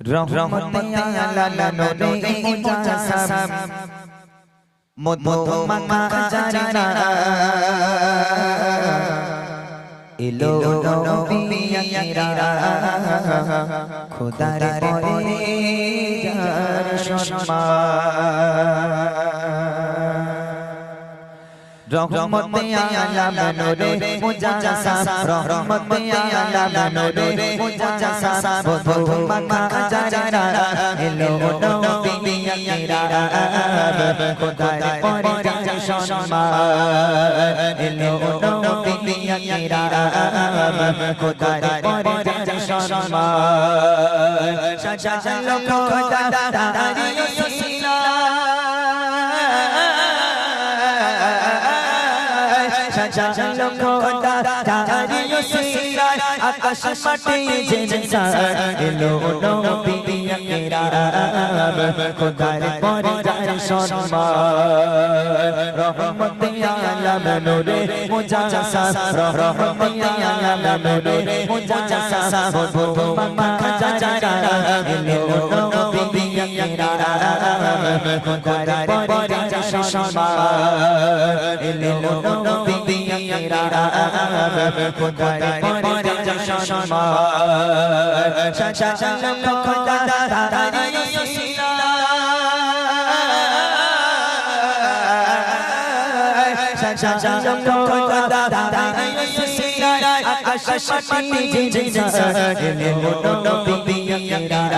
রহমতে আলা নূরে মুজাসাম মধু মাখা জানা এলো সম্মান রহমতে আলাম নূরে মুজাসাম রহমতে আলাম নূরে মুজাসাম বধু মাখা জারা এলো নবিয়ারা খোদার পরে যার সম্মান এলো নবিয়ারা খোদার পরে যার সম্মান সাজালো খোদা তারি সিলা সাজালো খোদা তারি সিলায় আকাশ মাটি জেনসা এলো নবিয়ারা খোদার পরে যার সম্মান রহমতে আলাম নূরে মুজাসা রহমতে আলাম নূরে মুজাসা বধু মাখা জারা এলো নবিয়ারা খোদার পরে যার সম্মান এলো নবিয়ারা খোদার পরে যার সম্মান সাজালো খোদা তারি সিলা সাজালো খোদা তারি সিলা আকাশ মাটি জিনসা এলো নবিয়ারা খোদার পরে যার সম্মান এলো নবিয়ারা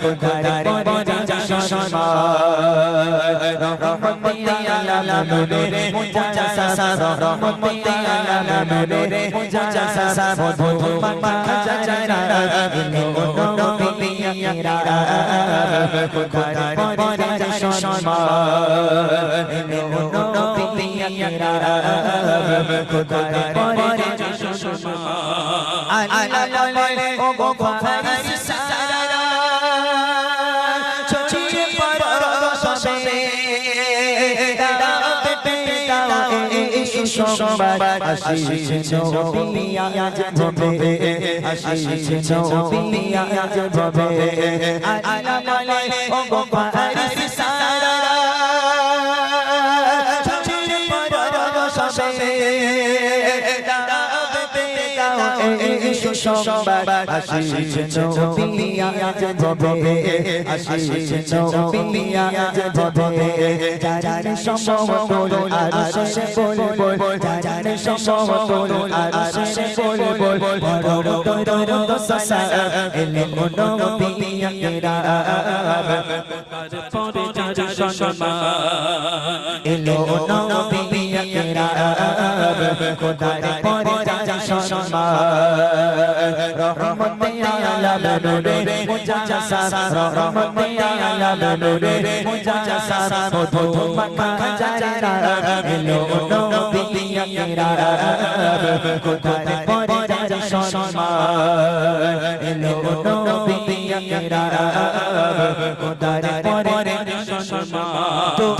খোদার পরে সম্মান রহমতে আলাম নূরে মুজাসসা রহমতে আলাম নূরে মুজাসসা বধু মাখা জারা এলো নবিয়ারা খোদার পরে যার সম্মান এলো নবিয়ারা খোদার পরে যার আলা এই সুসংবাদ নবী আজ ভবে আসিছে নবী আজ ভবে আলা বলে ও গো ফারিস সারা সবে সুসংবাদ আসিছে নবী আজ ভবে আসিছে নবী আজ সমতল আর সে বল বল যার সমতল আর সে বল বল বড় বড় দসসা এলে নবী আরা পরে যার সম্মান এলো নবী আরা খোদার পরে যার সম্মান রহমতে আলাম নূরে মুজাসসা রহমতে আলাম নূরে মুজাসসা বধু মাখা জারা এলো নবী আরা খোদার পরে যার সম্মান এলো নবী আরা খোদার পরে যার সম্মান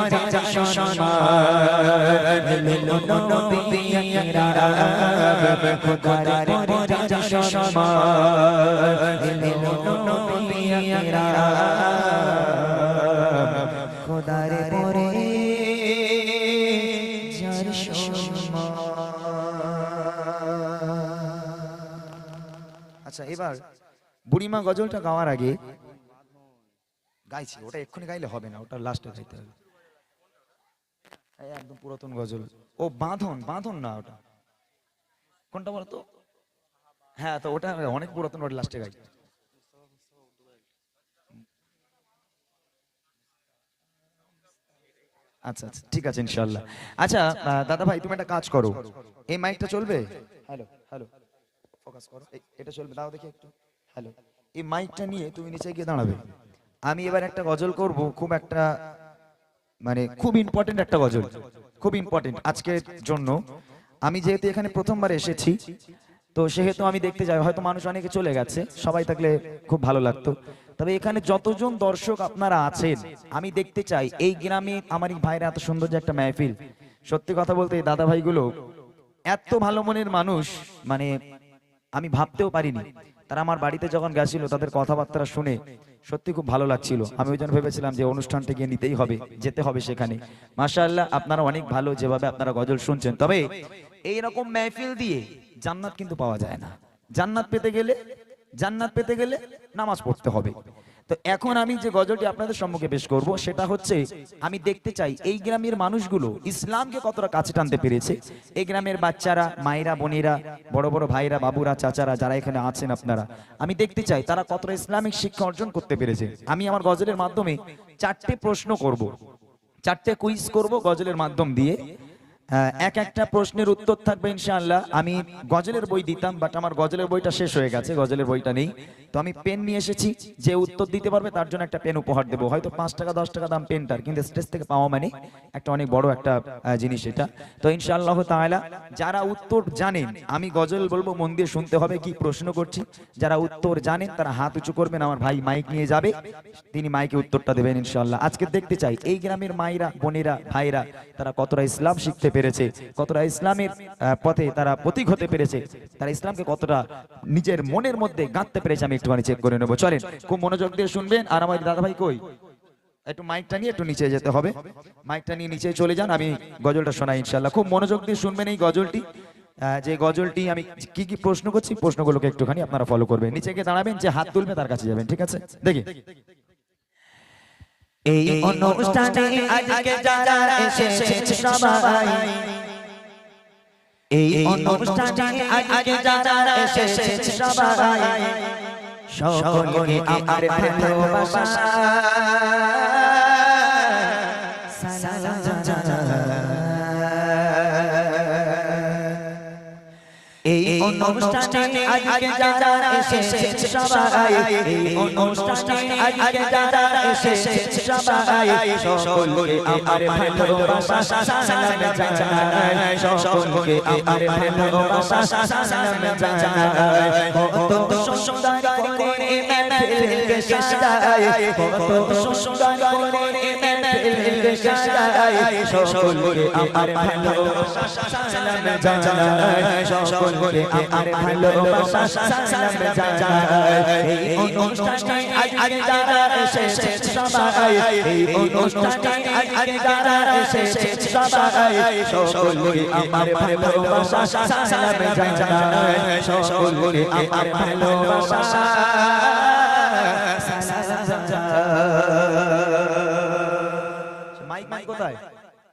আচ্ছা এবার বুড়িমা গজলটা গাওয়ার আগে গাইছি, ওটা এক্ষুনি গাইলে হবে না, ওটা লাস্টে গাইতে হবে। একদম পুরাতন গজল। ও বাঁধন বাঁধন না ওটা। কোনটা বলতো? হ্যাঁ তো ওটা অনেক পুরাতন ওটা লাস্টে গাই। আচ্ছা আচ্ছা ঠিক আছে ইনশাল্লাহ আচ্ছা দাদা ভাই তুমি একটা কাজ করো। এই মাইকটা চলবে? হ্যালো হ্যালো ফোকাস করো। এটা চলবে দাও দেখি একটু। হ্যালো এই মাইকটা নিয়ে তুমি নিচে গিয়ে দাঁড়াবে। আমি এবার একটা গজল করব খুব একটা মানে খুব ইম্পর্টেন্ট একটা গজল, খুব ইম্পর্টেন্ট আজকের জন্য। আমি যেহেতু এখানে প্রথমবার এসেছি, তো সেহেতু আমি দেখতে যাই, হয়তো মানুষ অনেকে চলে গেছে, সবাই থাকলে খুব ভালো লাগতো। তবে এখানে যতজন দর্শক আপনারা আছেন, আমি দেখতে চাই, এই গ্রামে আমার এই ভাইরা এত সুন্দর যে একটা মেহফিল। সত্যি কথা বলতে এই দাদা ভাইগুলো এত ভালো মনের মানুষ মানে আমি ভাবতেও পারিনি। তারা আমার বাড়িতে যখন গেছিল, তাদের কথাবার্তা শুনে সত্যি খুব ভালো লাগছিল। আমি ওই জন্য ভেবেছিলাম যে অনুষ্ঠানটা গিয়ে নিতেই হবে, যেতে হবে সেখানে। মাশাআল্লাহ, আপনারা অনেক ভালো যেভাবে আপনারা গজল শুনছেন। তবে এই রকম মেহফিল দিয়ে জান্নাত কিন্তু পাওয়া যায় না। জান্নাত পেতে গেলে, জান্নাত পেতে গেলে নামাজ পড়তে হবে। তো এখন আমি যে গজলটি আপনাদের সম্মুখে পেশ করব, সেটা হচ্ছে, আমি দেখতে চাই এই গ্রামের মানুষগুলো ইসলামকে কতটা কাছে টানতে পেরেছে। এই গ্রামের বাচ্চারা, মায়েরা, বোনেরা, বড় বড় ভাইরা বাবুরা, চাচারা, যারা এখানে আছেন আপনারা, আমি দেখতে চাই তারা কতটা ইসলামিক শিক্ষা অর্জন করতে পেরেছে। আমি আমার গজলের মাধ্যমে চারটে প্রশ্ন করব, চারটে কুইজ করব গজলের মাধ্যম দিয়ে। এক একটা প্রশ্নের উত্তর থাকবে ইনশাআল্লাহ। আমি গজলের বই দিতাম বাট আমার গজলের বইটা শেষ হয়ে গেছে, গজলের বইটা নেই। তো আমি পেন নিয়ে এসেছি, যে উত্তর দিতে পারবে তার জন্য একটা পেন উপহার দেবো। হয়তো পাঁচ টাকা, দশ টাকা দাম পেনটার কিন্তু স্টেজ থেকে পাওয়া মানে একটা অনেক বড় একটা জিনিস এটা। তো ইনশাআল্লাহ তাআলা, যারা উত্তর জানেন, আমি গজল বলব, মন দিয়ে শুনতে হবে কি প্রশ্ন করছি। যারা উত্তর জানেন, তারা হাত উঁচু করবেন, আমার ভাই মাইক নিয়ে যাবে, তিনি মাইকে উত্তরটা দেবেন ইনশাআল্লাহ। আজকে দেখতে চাই, এই গ্রামের মায়েরা, বোনেরা ভাইরা তারা কতটা ইসলাম শিখতে পেরেছে। কতটা ইসলামের পথে তারা প্রতীক হতে পেরেছে, তারা ইসলামকে কতটা নিজের মনের মধ্যে গাঁথতে পেরেছে আমি একটুখানি চেক করে নেব। চলেন, খুব মনোযোগ দিয়ে শুনবেন। আর আমার দাদা ভাই কই? একটু মাইকটা নিয়ে একটু নিচে যেতে হবে। মাইকটা নিয়ে নিচে চলে যান, আমি গজলটা শোনাই ইনশাল্লাহ খুব মনোযোগ দিয়ে শুনবেন এই গজলটি। যে গজলটি আমি কি কি প্রশ্ন করছি, প্রশ্নগুলোকে একটুখানি আপনারা ফলো করবেন। নিচে গিয়ে দাঁড়াবেন যে হাত তুলবে, তার কাছে যাবেন, ঠিক আছে? দেখি। এই অনুষ্ঠানে আজকে যারা এসেছে সবাই এই অনুষ্ঠানে আজকে যারা এসেছে সবাই সকলকে আমার ভালোবাসা। অনুষ্ঠানে আজকে যারা এসেছে সবাই এই অনুষ্ঠানে আজকে যারা এসেছে সবাই সকলকে আমার ভালোবাসা সালাম জানাই সকলকে আমার ভালোবাসা সালাম জানাই কত সুন্দর করে মেহফিলকে সাজাই কত সুন্দর করে সাজাই সকলকে আমার ভালোবাসা সালাম জানাই সকলকে আমার ভালোবাসা এই অনুষ্ঠানে আজকে যারা এসেছে সবাই এই অনুষ্ঠানে আমার ভালোবাসা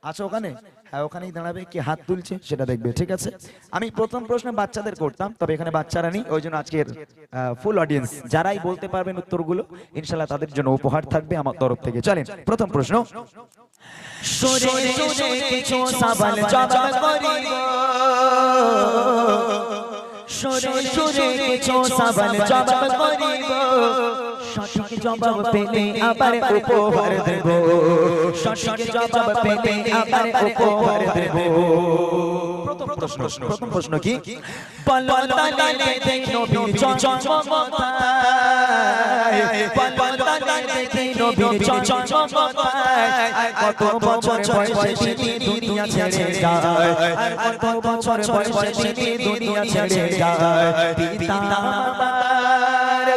আছো ওখানে? হ্যাঁ ওখানেই দাঁড়াবে কি হাত তুলছে সেটা দেখবে ঠিক আছে? আমি প্রথম প্রশ্ন বাচ্চাদের করতাম তবে এখানে বাচ্চারা নেই ওই জন্য আজকের ফুল অডিয়েন্স যারাই বলতে পারবেন উত্তরগুলো ইনশাল্লাহ তাদের জন্য উপহার থাকবে আমার তরফ থেকে। চলেন প্রথম প্রশ্ন। কিছু সুরে সুরে কিছু সবাল জবাব করিব সঠিক জবাব পেলে আবার উপহার দেব। সঠিক জবাব পেলে আবার উপহার দেব। প্রথম প্রশ্ন প্রথম প্রশ্ন কি? বলো তালে দেখো নবীর জন্ম কোথায় বলো তালে দেখো নবীর জন্ম কোথায় আর কত বছর বয়সে তিনি দুনিয়া ছেড়ে যায় আর কত বছর বয়সে তিনি দুনিয়া ছেড়ে যায় পিতা আমার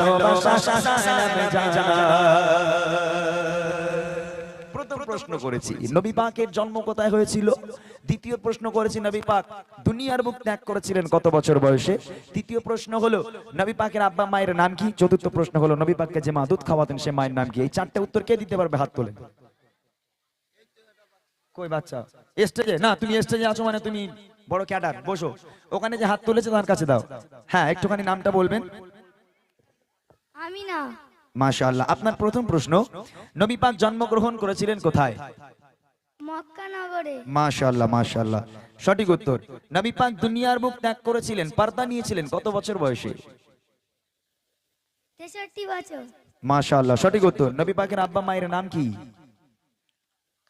ভালোবাসা সালাম জানাই প্রথম প্রশ্ন করেছি নবী পাকের জন্ম কোথায় হয়েছিল? দ্বিতীয় প্রশ্ন করেছি নবী পাক দুনিয়ার বুক ত্যাগ করেছিলেন কত বছর বয়সে? তৃতীয় প্রশ্ন হলো নবী পাকের আব্বা মায়ের নাম কি? চতুর্থ প্রশ্ন হলো নবী পাককে যে মা দুধ খাওয়াতেন সে মায়ের নাম কি? এই চারটে উত্তর কে দিতে পারবে? হাত তোলেন। কই বাচ্চা? স্টেজে না তুমি স্টেজে আছো মানে তুমি বড় ক্যাডার বসো। ওখানে যে হাত তুলেছে তার কাছে দাও। হ্যাঁ একটুখানি নামটা বলবেন। আমি না। মাশাআল্লাহ। আপনার প্রথম প্রশ্ন নবী পাক জন্মগ্রহণ করেছিলেন কোথায়? মক্কা নগরে মাশাআল্লাহ মাশাআল্লাহ। সঠিক উত্তর নবী পাক দুনিয়ার বুক ত্যাগ করেছিলেন পর্দা নিয়েছিলেন কত বছর বয়সে? তেষট্টি বছর। মাশাআল্লাহ সঠিক উত্তর নবী পাকের আব্বা মায়ের নাম কি?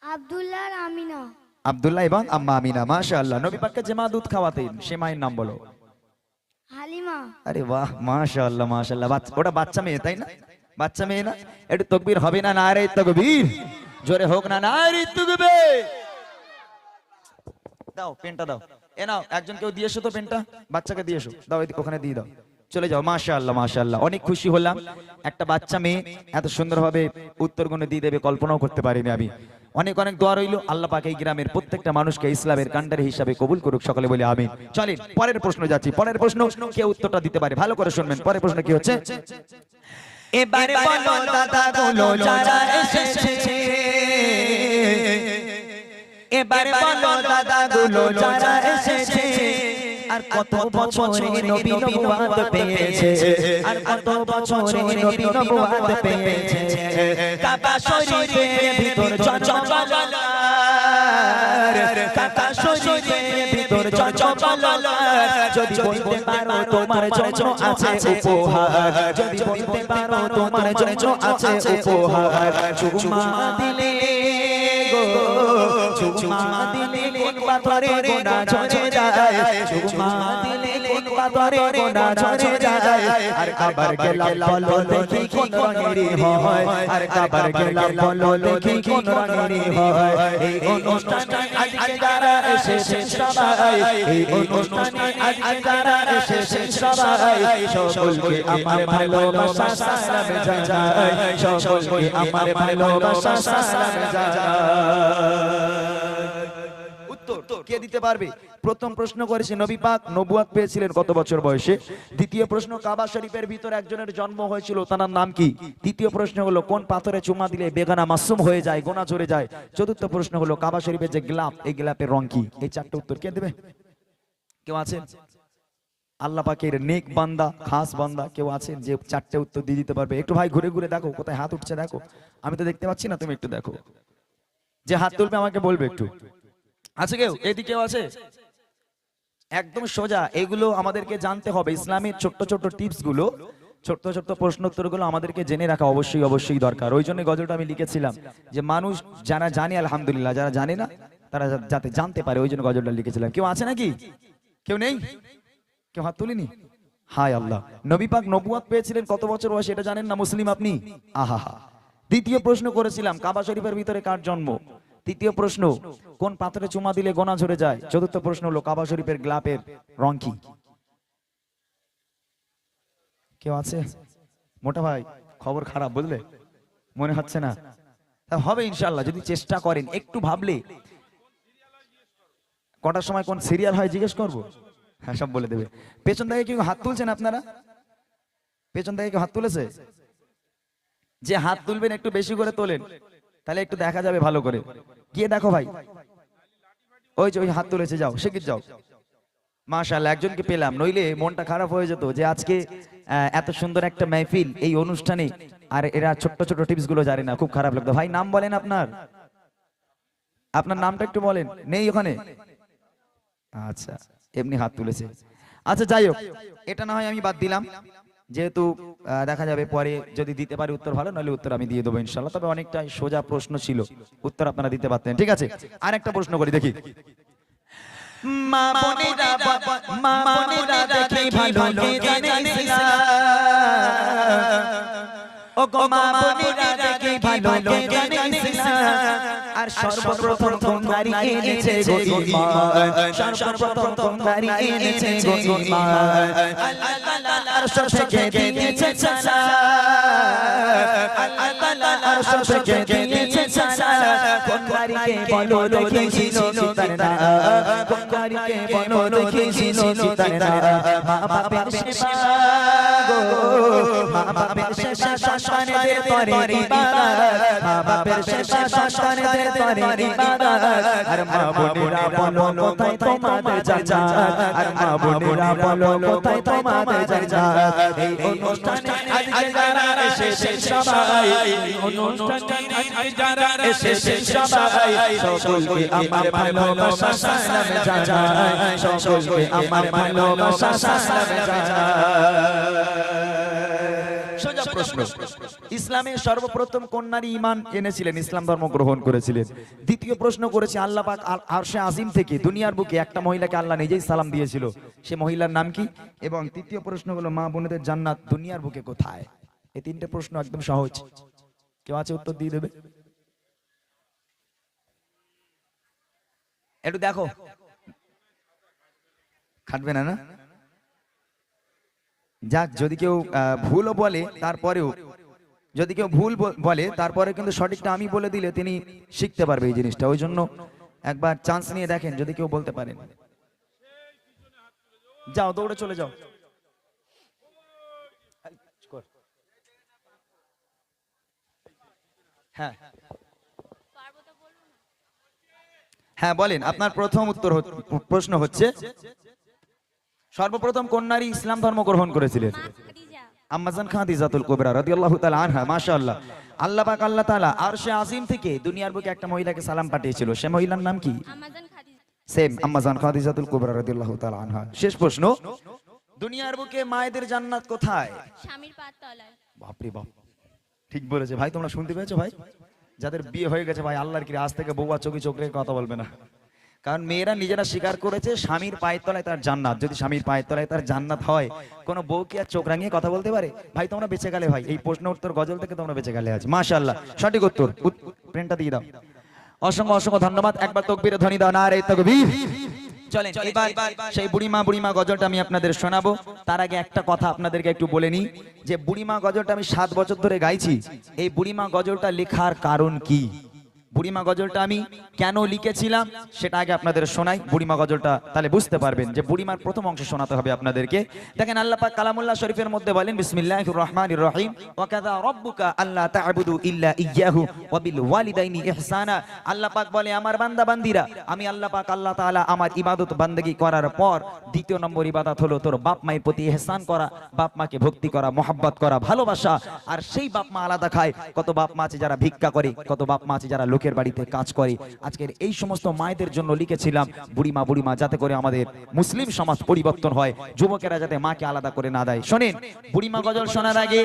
আব্দুল্লাহ আমিনা। আব্দুল্লাহ এবং আম্মা আমিনা মাশাআল্লাহ। নবী পাককে যে মা দুধ খাওয়াতেন সে মায়ের নাম বলো। হালিমা। আরে বাহ, মাশাআল্লাহ মাশাআল্লাহ। ওটা বাচ্চা মেয়ে, তাই না? বাচ্চা মেয়ে না? একটু তকবীর হবে না? না রে তকবীর। জোরে হোক না না রে দাও, পেনটা দাও। এ নাও, একজন কেউ দিয়ে এসো তো পেনটা? বাচ্চাকে দিয়ে এসো দাও, এদিকে ওখানে দিয়ে দাও। চলে যাও, মাশাআল্লাহ মাশাআল্লাহ। অনেক খুশি হলাম। একটা বাচ্চা মেয়ে, এত সুন্দরভাবে উত্তরগুলো দিয়ে দেবে, কল্পনাও করতে পারিনি আমি। অনেক অনেক দোয়া রইল। আল্লাহ পাক এই গ্রামের প্রত্যেকটা মানুষকে ইসলামের কান্ডারি হিসাবে কবুল করুক সকলে বলে আমিন। চলেন, পরের প্রশ্ন যাচ্ছি। পরের প্রশ্ন, কে উত্তরটা দিতে পারে? ভালো করে শুনবেন। পরের প্রশ্ন কি হচ্ছে? এবারে বলো দাদা গুলো যারা এসেছে। এবারে বলো দাদা গুলো যারা এসেছে। আর কত বছরে নবী নবুয়াত পেয়েছে? আর কত বছরে নবী নবুয়াত পেয়েছে? কাবা শরীফের ভিতর জজবালার কাবা শরীফের ভিতর জজবালার যদি বলতে পারো তোমার জন্য আছে উপহার। যদি বলতে পারো তোমার জন্য আছে উপহার। চুমা দিলে গো চুমা দিলে পাথরে গোনা ঝরে যায় চুমা দিলে কোন পাথরে গোনা ঝরে যায় আর কাবার গেলাম বলো দেখি কোন রঙেরই হয় আর কাবার গেলাম বলো দেখি কোন রঙেরই হয় এই অনুষ্ঠানে আজকে যারা এসেছে সবাই এই অনুষ্ঠানে আজকে যারা এসেছে সবাই সকলকে আমার ভালোবাসা সালাম জানাই সকলকে আমার ভালোবাসা সালাম জানাই। কে দিতে পারবে? প্রথম প্রশ্ন করেছে নবী পাক, নবুয়াত পেয়েছিলেন কত বছর বয়সে? দ্বিতীয় প্রশ্ন, কাবা শরীফের ভিতর একজনের জন্ম হয়েছিল তার নাম কি? তৃতীয় প্রশ্ন হলো, কোন পাথরে চুমা দিলে বেগানা মাসুম হয়ে যায়, গোনা চলে যায়? চতুর্থ প্রশ্ন হলো, কাবা শরীফের যে গ্লাপ, এই গ্লাপের রং কি? এই চারটে উত্তর কে দেবে? কেউ আছেন? আল্লাহ পাকের নেক বান্দা, খাস বান্দা কেউ আছেন যে চারটে উত্তর দিয়ে দিতে পারবে? একটু ভাই ঘুরে ঘুরে দেখো, কোথায় হাত উঠছে দেখো। আমি তো দেখতে পাচ্ছি না, তুমি একটু দেখো। যে হাত তুলবে আমাকে বলবে একটু। আছে কেউ? এদিকেও আছে? একদম সোজা, এগুলো আমাদেরকে জানতে হবে। ইসলামের ছোট্ট ছোট্ট টিপসগুলো ছোট্ট ছোট্ট প্রশ্নোত্তরগুলো আমাদেরকে জেনে রাখা অবশ্যই অবশ্যই দরকার। ওই জন্য গজলটা আমি লিখেছিলাম যে, মানুষ যারা জানে, আলহামদুলিল্লাহ, যারা জানে না, তারা যাতে জানতে পারে, ওই জন্য গজলটা লিখেছিলাম। কেউ আছে নাকি? কেউ নেই? কেউ হাত তুলিনি? হায় আল্লাহ। নবী পাক নবুয়াত পেয়েছিলেন কত বছর বয়সে, এটা জানেন না মুসলিম আপনি? আহা হা দ্বিতীয় প্রশ্ন করেছিলাম, কাবা শরীফের ভিতরে কার জন্ম? তৃতীয় প্রশ্ন, কোন পাথরে চুমা দিলে গোনা ঝরে যায়? চতুর্থ প্রশ্ন হলো কাবা শরীফের গ্লাপের রং কি? কেউ আছে? মোটা ভাই, খবর খারাপ বুঝলে? মনে হচ্ছে না। হবে ইনশাল্লাহ যদি চেষ্টা করেন, একটু ভাবলে। কটার সময় কোন সিরিয়াল হয় জিজ্ঞেস করব? হ্যাঁ সব বলে দেবে। পেছন থেকে কেউ হাত তুলছেন আপনারা? পেছন থেকে কেউ হাত তুলেছে? যে হাত তুলবেন, একটু বেশি করে তোলেন। তাহলে একটু দেখা যাবে ভালো করে। গিয়ে দেখো ভাই। ওই যে, ওই হাত তুলেছে যাও শিখির যাও। মাশাআল্লাহ, একজনকে পেলাম, নইলে মনটা খারাপ হয়ে যেত যে আজকে এত সুন্দর একটা মেহফিল এই অনুষ্ঠানে। আর এরা ছোট্ট ছোট টিপসগুলো জানে না, খুব খারাপ লাগতো। ভাই, নাম বলেন আপনার। আপনার নামটা একটু বলেন। নেই ওখানে? আচ্ছা এমনি হাত তুলেছে। আচ্ছা যাই হোক, এটা না হয় আমি বাদ দিলাম। যেহেতু দেখা যাবে পরে যদি দিতে পারি উত্তর ভালো, নাহলে উত্তর আমি দিয়ে দেবো ইনশাল্লাহ তবে অনেকটাই সোজা প্রশ্ন ছিল। উত্তর আপনারা দিতে পারতেন। ঠিক আছে? আর একটা প্রশ্ন করি, দেখি। সর্বপ্রথম সর্বপ্রথম আরশ থেকে দিয়েছে সালাম আল্লাহ তাআলা আরশ থেকে দিয়েছে বলো দেখেছিল তার নাম তোমারিকে বলো দেখেছিল তার নাম মা বাবার সেবা গো। মা বাবার সেবা সন্তানদের তরে ইবাদত মা বাবার সেবা সন্তানদের তরে ইবাদত আর মা বোনেরা বলো কোথায় তোমাদের জান্নাত আর মা বোনেরা বলো কোথায় তোমাদের জান্নাত এই অনুষ্ঠানে আজকে যারা এসেছে সবাই অনুষ্ঠানে যারা এসেছে সবাই সকলকে আমার ভালোবাসা সালাম জানাই। সকলকে আমার ভালোবাসা সালাম জানাই। সোজা প্রশ্ন। ইসলামে সর্বপ্রথম কোন নারী ইমান এনেছিলেন? ইসলাম ধর্ম গ্রহণ করেছিলেন। দ্বিতীয় প্রশ্ন করেছে আল্লাহ পাক আরশে আজিম থেকে দুনিয়ার বুকে একটা মহিলাকে আল্লাহ নিজেই সালাম দিয়েছিল। সে মহিলার নাম কি? এবং তৃতীয় প্রশ্ন হলো, মা বোনেদের জান্নাত দুনিয়ার বুকে কোথায়? এই তিনটে প্রশ্ন একদম সহজ। কেউ আছে উত্তর দিয়ে দেবে? একটু দেখো। খাটবে না না? যাক, যদি কেউ ভুলও বলে, তারপরেও। যদি কেউ ভুল বলে, তারপরে কিন্তু সঠিকটা আমি বলে দিলে তিনি শিখতে পারবে এই জিনিসটা। ওই জন্য একবার চান্স নিয়ে দেখেন, যদি কেউ বলতে পারেন। যাও, দৌড়ে চলে যাও। হ্যাঁ। হ্যাঁ বলেন আপনার প্রথম উত্তর প্রশ্ন হচ্ছে সর্বপ্রথম কোন নারী ইসলাম ধর্ম গ্রহণ করেছিলেন? আম্মাজান খাদিজাতুল কুবরা রাদিয়াল্লাহু তাআলা আনহা মাশাআল্লাহ। আল্লাহ পাক আল্লাহ তাআলা আরশে আজিম থেকে দুনিয়ার বুকে একটা মহিলাকে সালাম পাঠিয়েছিল। সে মহিলার নাম কি? সেম আম্মাজান খাদিজাতুল কুবরা রাদিয়াল্লাহু তাআলা আনহা। শেষ প্রশ্ন দুনিয়ার বুকে মায়েদের জান্নাত কোথায়? স্বামীর পাত তলায় বাপরে বাপ। ঠিক বলেছে। ভাই, তোমরা শুনতে পেয়েছ ভাই? যাদের বিয়ে হয়ে গেছে ভাই, আল্লাহর কি আজ থেকে বউয়া চোখে চোখ রেখে কথা বলবে না। কারণ মেয়েরা নিজেরা স্বীকার করেছে, স্বামীর পায়ের তলায় তার জান্নাত। যদি স্বামীর পায়ের তলায় তার জান্নাত হয়, কোনো বউ কি আর চোখ রাঙিয়ে কথা বলতে পারে? ভাই, তোমরা বেঁচে গেলে ভাই, এই প্রশ্ন উত্তর গজল থেকে তোমরা বেঁচে গেলে আজ। মাশাআল্লাহ, সঠিক উত্তর। প্রিন্টটা দিয়ে দাও। অসংখ্য অসংখ্য ধন্যবাদ। একবার তকবীরে ধ্বনি দাও না রে তকবীর। চলেন এবার সেই বুড়িমা বুড়িমা গজলটা আমি আপনাদের শোনাবো। তার আগে একটা কথা আপনাদেরকে একটু বলে নিই যে বুড়িমা গজলটা আমি সাত বছর ধরে গাইছি এই বুড়িমা গজলটা লেখার কারণ কি? বুড়িমা গজলটা আমি কেন লিখেছিলাম সেটা আগে আপনাদের শোনাই। বুড়িমা গজলটা তাহলে বুঝতে পারবেন যে বুড়িমার প্রথম অংশ শোনাতে হবে আপনাদেরকে। দেখেন আল্লাহ পাক কালামুল্লাহ শরীফের মধ্যে বলেন, বিসমিল্লাহির রহমানির রহিম। তা'বুদু ইল্লা ইয়্যাহু ওয়া বিল ওয়ালিদাইনি ইহসানা। আল্লাহ পাক বলে, আমার বান্দা বান্দিরা আমি আল্লাহ পাক আল্লাহ তাআলা আমার ইবাদত বান্দেগি করার পর দ্বিতীয় নম্বর ইবাদত হলো তোর বাপ মায়ের প্রতি ইহসান করা, বাপ মাকে ভক্তি করা, মোহাব্বত করা, ভালোবাসা। আর সেই বাপ মা আলাদা খায়। কত বাপ মা আছে যারা ভিক্ষা করে, কত বাপ মা আছে যারা লোকের বাড়িতে কাজ করে। আজকের এই সমস্ত মায়েদের জন্য লিখেছিলাম, বুড়িমা বুড়িমা, যাতে করে আমাদের মুসলিম সমাজ পরিবর্তন হয়, যুবকেরা যাতে মাকে আলাদা করে না দেয়। শোনেন, বুড়িমা গজল শোনার আগে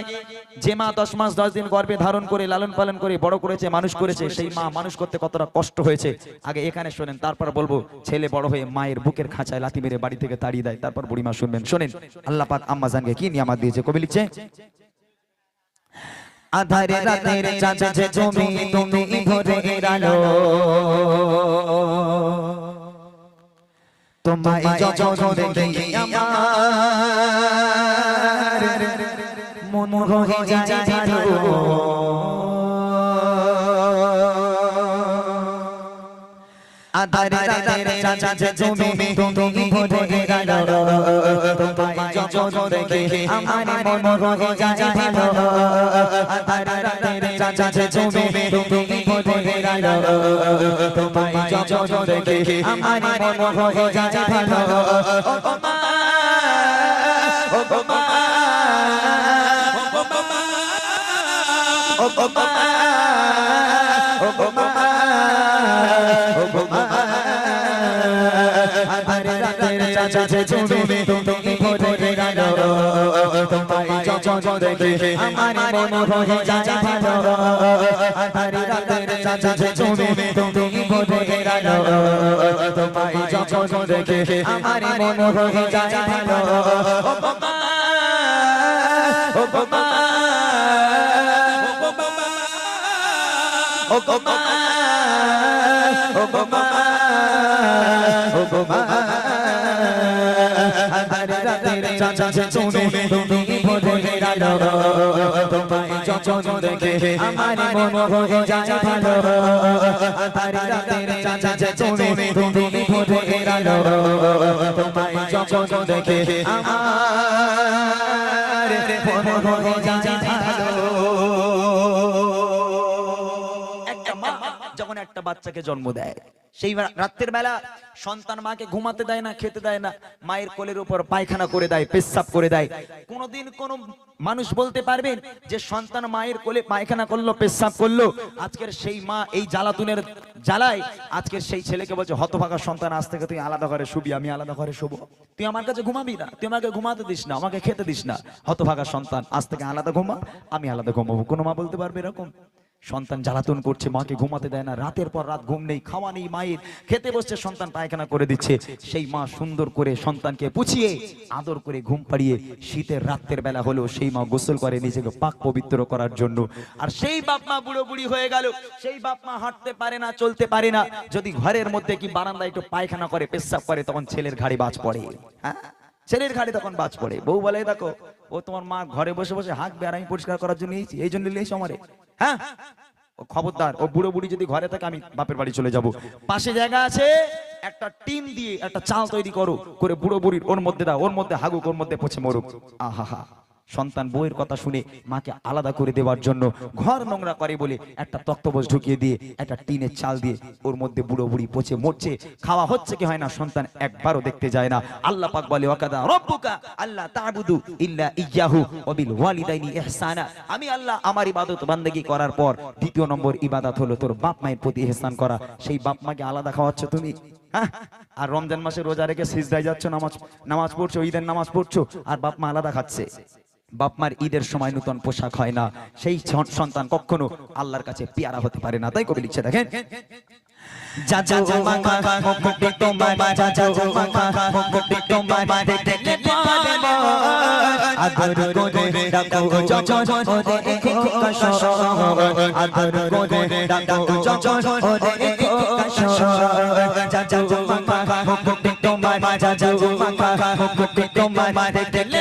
যে মা দশ মাস দশ দিন গর্ভে ধারণ করে, লালন পালন করে, বড় করেছে, মানুষ করেছে, সেই মা মানুষ করতে কতটা কষ্ট হয়েছে? আগে এখানে শোনেন, তারপর বলব, ছেলে বড় হয়ে মায়ের বুকের খাঁচায় লাথি মেরে বাড়ি থেকে তাড়িয়ে দেয়। তারপর বুড়িমা শুনবেন। শোনেন আল্লাহ পাক আম্মা জানকে কি নিয়ামত দিয়েছে? কবি লিখছে আধারে রাতের চাঁদে তুমি তুমি ভোরে আলো তোমায় যখন দেখি আমার মন হয়ে যায় আধারে রাতের চাঁদে তুমি তুমি ভোরে আলো যখন দেখি আমার মন হয়ে যায় ভালো আধারে রাতের চাঁদে তুমি তুমি ভোরে আলো তোমায় যখন দেখি আমার মন হয়ে যায় ভালো ও মা ও মা ও মা ও মা রাতের চাচা তুমি তুমি ভোরে গেল তোমায় যখন দেখে আমার মন হয়ে যায় ভালো আধারে রাতের চাচা তুমি তুমি ভোরে গেল তোমায় যখন দেখে আমার মন হয়ে যায় ভালো ও বাবা ও বাবা ও বাবা ও বাবা ও বাবা আধারে রাতের চাচা তুমি তুমি ভোরে গেল তোমায় যখন দেখে আমার মন হয়ে যায় ভালো আধারে রাতের চাচা তুমি তুমি ভোরে গেল তোমায় যখন দেখে আমার মন হয়ে যায় ভালো একটা বাচ্চাকে জন্ম দেয়। সেই রাত্রের বেলা সন্তান মাকে ঘুমাতে দেয় না, খেতে দেয় না, মায়ের কোলের উপর পায়খানা করে দেয়, পেশাব করে দেয়। কোনোদিন কোন মানুষ বলতে পারবেন যে সন্তান মায়ের কোলে পায়খানা করল, পেশাব করল, আজকের সেই মা এই জ্বালাতুনের জ্বালায়, আজকের সেই ছেলেকে বলছে, হতভাগা সন্তান, আজ থেকে তুই আলাদা ঘরে শুবি, আমি আলাদা ঘরে শুবো। তুই আমার কাছে ঘুমাবি না, তুই আমাকে ঘুমাতে দিস না, আমাকে খেতে দিস না। হতভাগা সন্তান, আজ থেকে আলাদা ঘুমা, আমি আলাদা ঘুমাবো। কোনো মা বলতে পারবে এরকম? সন্তান জ্বালাতন করছে, মাকে ঘুমাতে দেয় না, রাতের পর রাত ঘুম নেই, খাওয়া নেই, মায়ের খেতে বসছে, সন্তান পায়খানা করে দিচ্ছে। সেই মা সুন্দর করে সন্তানকে পুছিয়ে, আদর করে ঘুম পাড়িয়ে, শীতের রাতের বেলা হলো সেই মা গোসল করে নিজেকে পাক পবিত্র করার জন্য। আর সেই বাপ মা বুড়ো বুড়ি হয়ে গেল, সেই বাপ মা হাঁটতে পারে না, চলতে পারে না, যদি ঘরের মধ্যে কি বারান্দায় একটু পায়খানা করে, পেশাব করে, তখন ছেলের ঘাড়ে বাজ পড়ে। হ্যাঁ? ছেলের ঘাড়ে তখন বাজ পড়ে। বউ বলে দেখো, ও তোমার মা ঘরে বসে বসে হাঁকবে আর আমি পরিষ্কার করার জন্য নিয়েছি এই জন্য নিয়েছি আমারে। হ্যাঁ? ও খবরদার, ও বুড়ো বুড়ি যদি ঘরে থাকে আমি বাপের বাড়ি চলে যাব। পাশে জায়গা আছে, একটা টিন দিয়ে একটা চাল তৈরি করো, করে বুড়ো বুড়ির ওর মধ্যে দাও, ওর মধ্যে হাগুক, ওর মধ্যে পচে মরুক। আহা সন্তান বউয়ের কথা শুনে মাকে আলাদা করে দেওয়ার জন্য ঘর নোংরা করে বলে একটা তক্তবোজ ঢুকিয়ে দিয়ে, একটা টিনের চাল দিয়ে ওর মধ্যে বুড়ো বুড়ি পচে মরছে। খাওয়া হচ্ছে কি হয় না, সন্তান একবারও দেখতে যায় না। আল্লাহ পাক বলে, ওয়াকাদা রব্বুকা আল্লাহ তা'বুদু ইল্লা ইয়াহু ওয়া বিল ওয়ালিদাইনি ইহসানা। আমি আল্লাহ আমার ইবাদত বান্দেগি করার পর দ্বিতীয় নম্বর ইবাদত হলো তোর বাপ মায়ের প্রতি ইহসান করা। সেই বাপ মাকে আলাদা খাওয়াচ্ছ তুমি? হ্যাঁ? আর রমজান মাসে রোজা রেখে সিজদায় যাচ্ছ, নামাজ নামাজ পড়ছো, ঈদের নামাজ পড়ছো, আর বাপ মা আলাদা খাচ্ছে। বাপ মার ঈদের সময় নতুন পোশাক হয় না সেই সন্তান কখনো আল্লাহর কাছে পেয়ারা হতে পারে না তাই কবি লিখছে দেখেন যা যা যা মাখা মুকুটে তোমার যা যা যা মাখা মুকুটে তোমার পারে মন আদর করে ডাকো জন ওরে খোকাশ আদর করে ডাকো জন ওরে খোকাশ যা যা যা মাখা মুকুটে তোমার যা যা যা মাখা মুকুটে তোমার দেখতে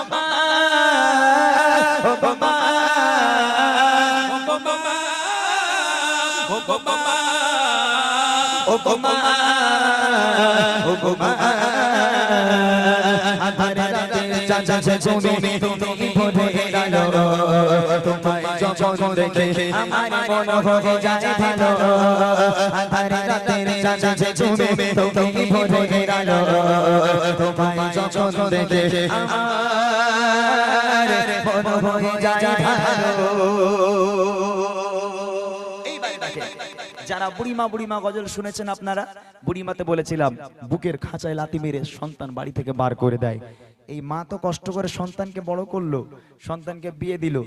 ও ও মা ও মা আধারে রাতে চাচা তুমি তুমি ভোরে গেল তোমায় যখন দেখে আমার মন হয়ে যায় ভালো আধারে রাতে চাচা তুমি তুমি ভোরে গেল তোমায় যখন দেখে আমার মন হয়ে যায় ভালো যারা বুড়িমা বুড়িমা গজল শুনেছেন আপনারা, বুড়িমাতে বলেছিলাম, বুকের খাঁচায় লাতি মেরে সন্তান বাড়ি থেকে বার করে দেয়। এই মা তো কষ্ট করে সন্তানকে বড় করল, সন্তানকে বিয়ে দিল।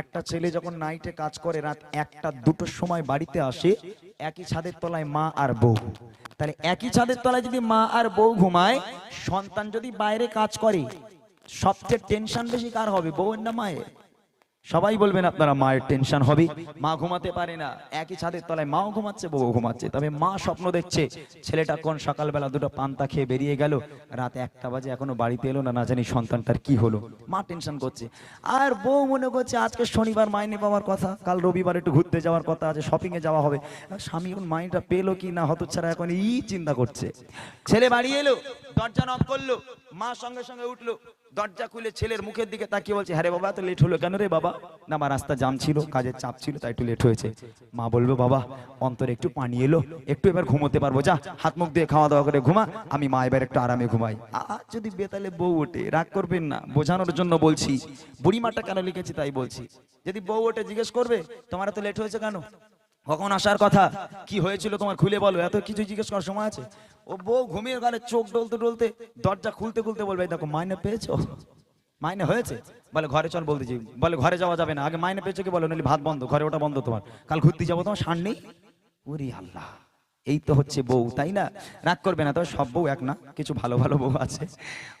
একটা ছেলে যখন নাইটে কাজ করে, রাত একটা, দুটোর সময় বাড়িতে আসে, একই ছাদের তলায় মা আর বউ। তাহলে একই ছাদের তলায় যদি মা আর বউ ঘুমায়, সন্তান যদি বাইরে কাজ করে, সবচেয়ে টেনশন বেশি কার হবে, বউয়ের না মায়ের? সবাই বলবেন আপনারা, মায়ের টেনশন হবে মা ঘুমাতে পারে না। একই ছাদের তলায় মাও ঘুমাচ্ছে বউ ঘুমাচ্ছে। তবে মা স্বপ্ন দেখছে, ছেলেটা কোন সকালবেলা দুটো পান্তা খেয়ে বেরিয়ে গেল, রাত একটা বাজে এখনও বাড়িতে এলো না না জানি সন্তানটার কি হলো। মা টেনশন করছে। আর বউ মনে করছে, আজকে শনিবার মাইনে পাওয়ার কথা, কাল রবিবার একটু ঘুরতে যাওয়ার কথা আছে শপিং এ যাওয়া হবে। স্বামী এখন মাইনটা পেল কি না, হতচ্ছাড়া এখন ই চিন্তা করছে। ছেলে বাড়ি এলো, দরজা নক করল, মা সঙ্গে সঙ্গে উঠল। দরজা খুলে ছেলের মুখের দিকে তাকিয়ে বলছে হ্যাঁ বাবা তো লেট হলো কেন রে বাবা? না আমার রাস্তা জাম ছিল, কাজের চাপ ছিল, তাই একটু লেট হয়েছে। মা বলবে, বাবা, অন্তরে একটু পানি এলো, একটু এবার ঘুমোতে পারব, যা, হাত মুখ দিয়ে খাওয়া দাওয়া করে ঘুমা, আমি মা এবার একটু আরামে ঘুমাই। আর যদি বেতালে বউ ওঠে, রাগ করবেন না, বোঝানোর জন্য বলছি। বুড়িমাটা কেন লিখেছি তাই বলছি। যদি বউ ওঠে, জিজ্ঞেস করবে, তোমার তো লেট হয়েছে কেন? কখন আসার কথা? কি হয়েছিল তোমার খুলে বলো, এত কিছু জিজ্ঞেস করার সময় আছে? ও বউ ঘুমিয়ে গেলে চোখ ডলতে ডলতে দরজা খুলতে খুলতে বলবে দেখো, মাইনে পেয়েছ? মাইনে হয়েছে? বলে, ঘরে চল বলতে বলতেছি বলে, ঘরে যাওয়া যাবে না। আগে মাইনে পেয়েছ কি বলো? নাহলে ভাত বন্ধ, ঘরে ওটা বন্ধ তোমার। কাল ঘুরতে যাব তোমার সার নেই ওরে আল্লাহ। এই তো হচ্ছে বউ, তাই না? রাগ করবে না, তবে সব বউ এক না, কিছু ভালো ভালো বউ আছে।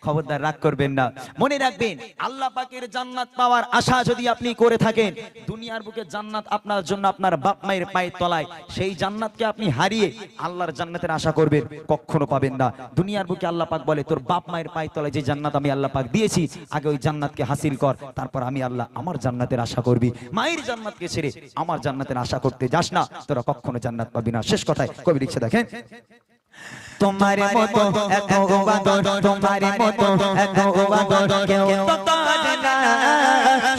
খবরদার, রাগ করবেন না। মনে রাখবেন, আল্লাহ পাকের জান্নাত পাওয়ার আশা যদি আপনি করে থাকেন, দুনিয়ার বুকে জান্নাত আপনার জন্য আপনার বাপ মায়ের পায়ের তলায়, সেই জান্নাতকে আপনি হারিয়ে আল্লাহর জান্নাতের আশা করবেন, কখনো পাবেন না। দুনিয়ার বুকে আল্লাহ পাক বলে, তোর বাপ মায়ের পায়ের তলায় যে জান্নাত আমি আল্লাহ পাক দিয়েছি, আগে ওই জান্নাতকে হাসিল কর, তারপর আমি আল্লাহ আমার জান্নাতের আশা করবি। মায়ের জান্নাতকে ছেড়ে আমার জান্নাতের আশা করতে যাস না, তোরা কখনো জান্নাত পাবি না। শেষ কথায় কবি লিখছে দেখেন তোমার মতো এত বাদর তোমার মতো এত বাদর কেউ তো না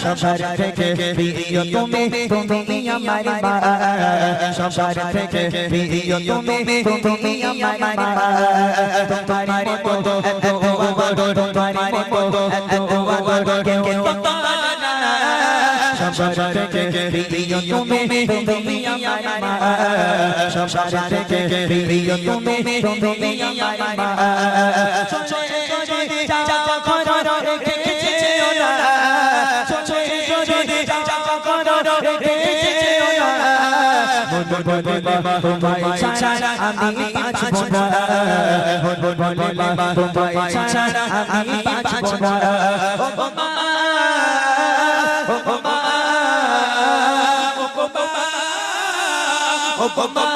সবার থেকে প্রিয় তুমি তুমি আমার মা সবার থেকে প্রিয় তুমি তুমি আমার মা তোমার মতো এত বাদর তোমার মতো এত বাদর কেউ সবার থেকে প্রিয় তুমি তুমি আমার মা সবার থেকে প্রিয় তুমি তুমি আমার মা আমি বাঁচব না আমি বাঁচব না ও মা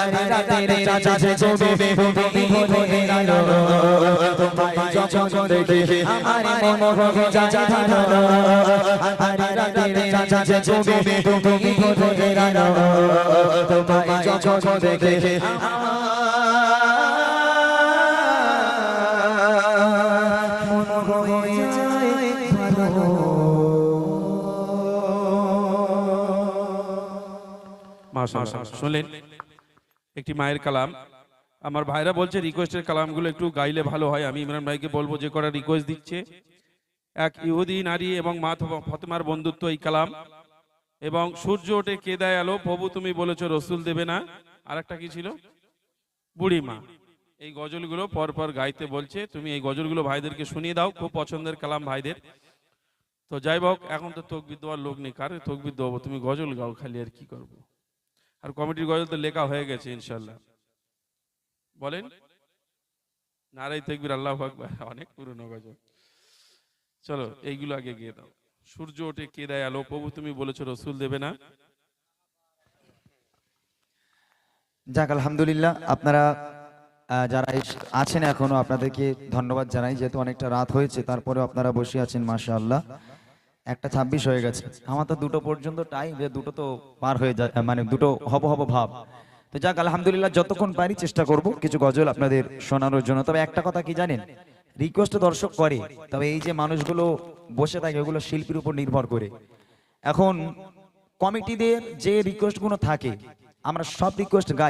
আরে রাতে চাচা যে জোবে তুমি ভরে গেল তোমায় যখন দেখে আমার মন যায় ধারণ আরে রাতে চাচা যে জোবে তুমি ভরে তোমায় যখন দেখে আমার শুনলেন? একটি মায়ের কালাম। আমার ভাইরা বলছে রিকোয়েস্টের কালামগুলো একটু গাইলে ভালো হয়। আমি ইমরান ভাইকে বলব যে করা রিকোয়েস্ট দিচ্ছে এক ইহুদি নারী এবং মা ফতেমার বন্ধুত্ব এই কালাম। এবং সূর্য ওঠে কে দেয় আলো? প্রভু তুমি বলেছ রসুল দেবে না। আর একটা কি ছিল? বুড়ি মা এই গজলগুলো পর পর গাইতে বলছে। তুমি এই গজলগুলো ভাইদেরকে শুনিয়ে দাও খুব পছন্দের কালাম ভাইদের। তো যাই হোক এখন তো তকবির দেওয়ার লোক নেই। কারে তকবির দেবো তুমি গজল গাও খালি আর কি করব? আর কমিটির গজল তো লেখা হয়ে গেছে ইনশাল্লাহ বলেন? নারাই তেকবির, আল্লাহ আকবার, অনেক পুরনো গজল। চলো, এইগুলো আগে গিয়ে দাও সূর্য ওঠে কে দেয় আলো, প্রভু তুমি বলেছ রসুল দেবে না? যাক, আলহামদুলিল্লাহ, আপনারা যারা আছেন এখনও, আপনাদেরকে ধন্যবাদ জানাই, যেহেতু অনেকটা রাত হয়েছে, তারপরেও আপনারা বসে আছেন মাশা আল্লাহ একটা ছাব্বিশ হয়ে গেছে। আমার তো দুটো পর্যন্ত টাইম যে দুটো তো পার হয়ে যায় মানে দুটো হব হব ভাব। তো যাক, আলহামদুলিল্লাহ, যতক্ষণ পারি চেষ্টা করব কিছু গজল আপনাদের শোনানোর জন্য। তবে একটা কথা কি জানেন? রিকোয়েস্ট দর্শক করে, তবে এই যে মানুষগুলো বসে থাকে, ওগুলো শিল্পীর উপর নির্ভর করে। এখন, কমিটিদের যে রিকোয়েস্টগুলো থাকে, আমরা সব রিকোয়েস্ট গাই।